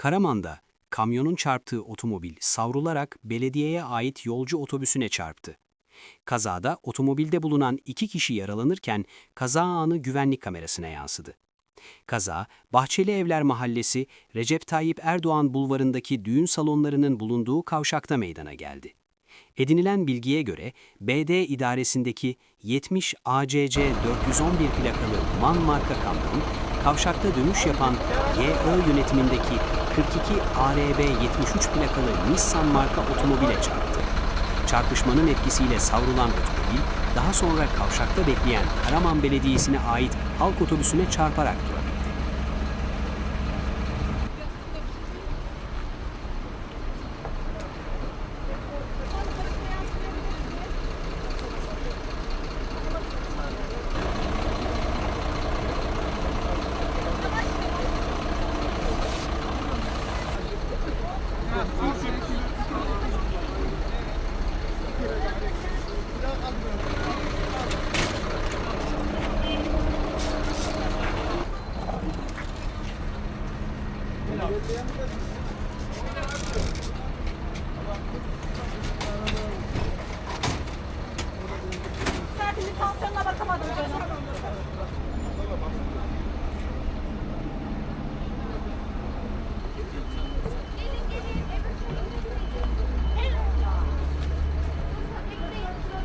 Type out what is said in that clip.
Karaman'da kamyonun çarptığı otomobil savrularak belediyeye ait yolcu otobüsüne çarptı. Kazada otomobilde bulunan iki kişi yaralanırken kaza anı güvenlik kamerasına yansıdı. Kaza, Bahçeli Evler Mahallesi Recep Tayyip Erdoğan bulvarındaki düğün salonlarının bulunduğu kavşakta meydana geldi. Edinilen bilgiye göre BD idaresindeki 70 ACC 411 plakalı MAN marka kamyon, kavşakta dönüş yapan GÖ yönetimindeki 42 ARB 73 plakalı Nissan marka otomobile çarptı. Çarpışmanın etkisiyle savrulan otomobil, daha sonra kavşakta bekleyen Karaman Belediyesi'ne ait halk otobüsüne çarparak Saatini tansiyonuna bakamadım canım.